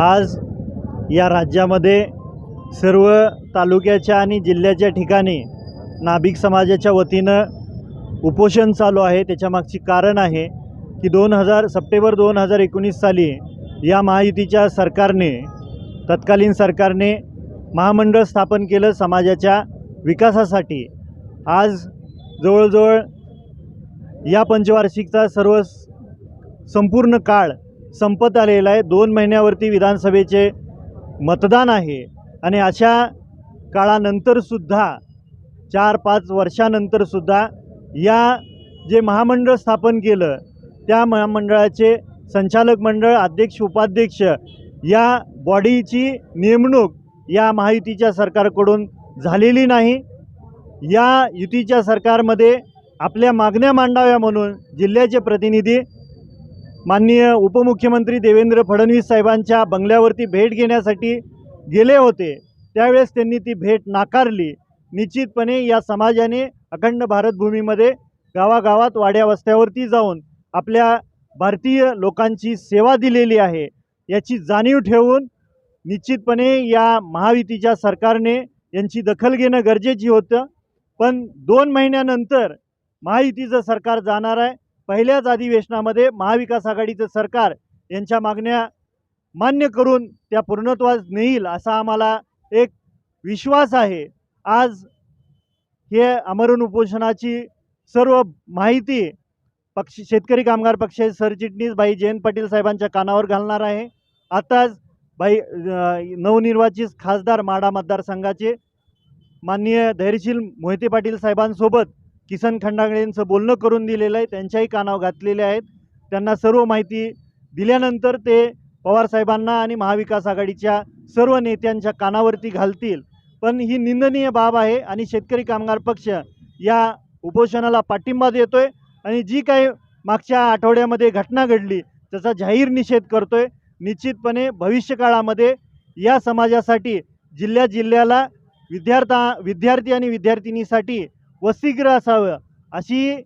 आज या राज्यामध्ये सर्व तालुक्याच्या आणि जिल्ह्याच्या ठिकाणी नाभिक समाजाच्या वतीनं उपोषण चालू आहे. त्याच्यामागची कारण आहे की दोन हजार सप्टेंबर दोन हजार एकोणीस साली या महायुतीच्या सरकारने तत्कालीन सरकारने महामंडळ स्थापन केलं समाजाच्या विकासासाठी. आज जवळजवळ या पंचवार्षिकचा सर्व संपूर्ण काळ संपत आलेला आहे. दोन महिन्यावरती विधानसभेचे मतदान आहे. आणि अशा काळानंतरसुद्धा चार पाच वर्षानंतरसुद्धा या जे महामंडळ स्थापन केलं त्या महामंडळाचे संचालक मंडळ अध्यक्ष उपाध्यक्ष या बॉडीची नेमणूक या महायुतीच्या सरकारकडून झालेली नाही. या युतीच्या सरकारमध्ये आपल्या मागण्या मांडाव्या म्हणून जिल्ह्याचे प्रतिनिधी माननीय उपमुख्यमंत्री देवेंद्र फडणवीस साहेबांच्या बंगल्यावरती भेट घेण्यासाठी गेले होते. त्यावेळेस त्यांनी ती भेट नाकारली. निश्चितपणे या समाजाने अखंड भारतभूमीमध्ये गावागावात वाड्या वस्त्यावरती जाऊन आपल्या भारतीय लोकांची सेवा दिलेली आहे. याची जाणीव ठेवून निश्चितपणे या महायुतीच्या सरकारने यांची दखल घेणं गरजेची होतं. पण दोन महिन्यानंतर महायुतीचं सरकार जाणार आहे. पहिल्याच अधिवेशनामध्ये महाविकास आघाडीचं सरकार यांच्या मागण्या मान्य करून त्या पूर्णत्वास नेईल असा आम्हाला एक विश्वास आहे. आज हे आमरण उपोषणाची सर्व माहिती पक्ष शेतकरी कामगार पक्षाचे सरचिटणीस भाई जयंत पाटील साहेबांच्या कानावर घालणार आहे. आताच भाई नवनिर्वाचित खासदार माडा मतदारसंघाचे माननीय धैर्यशील मोहिते पाटील साहेबांसोबत किसन खंडागळेंचं बोलणं करून दिलेलं आहे. त्यांच्याही कानावर घातलेले आहेत. त्यांना सर्व माहिती दिल्यानंतर ते पवारसाहेबांना आणि महाविकास आघाडीच्या सर्व नेत्यांच्या कानावरती घालतील. पण ही निंदनीय बाब आहे आणि शेतकरी कामगार पक्ष या उपोषणाला पाठिंबा देतो आहे आणि जी काही मागच्या आठवड्यामध्ये घटना घडली त्याचा जाहीर निषेध करतो आहे निश्चितपणे भविष्यकाळामध्ये या समाजासाठी जिल्ह्या जिल्ह्याला विद्यार्था विद्यार्थी आणि विद्यार्थिनीसाठी वसतिगृह असावं अशी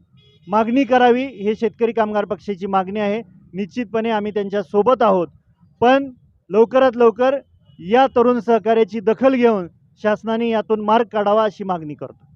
मागणी करावी हे शेतकरी कामगार पक्षाची मागणी आहे. निश्चितपणे आम्ही त्यांच्यासोबत आहोत. पण लवकरात लवकर या तरुण सहकार्याची दखल घेऊन शासनाने यातून मार्ग काढावा अशी मागणी करतो.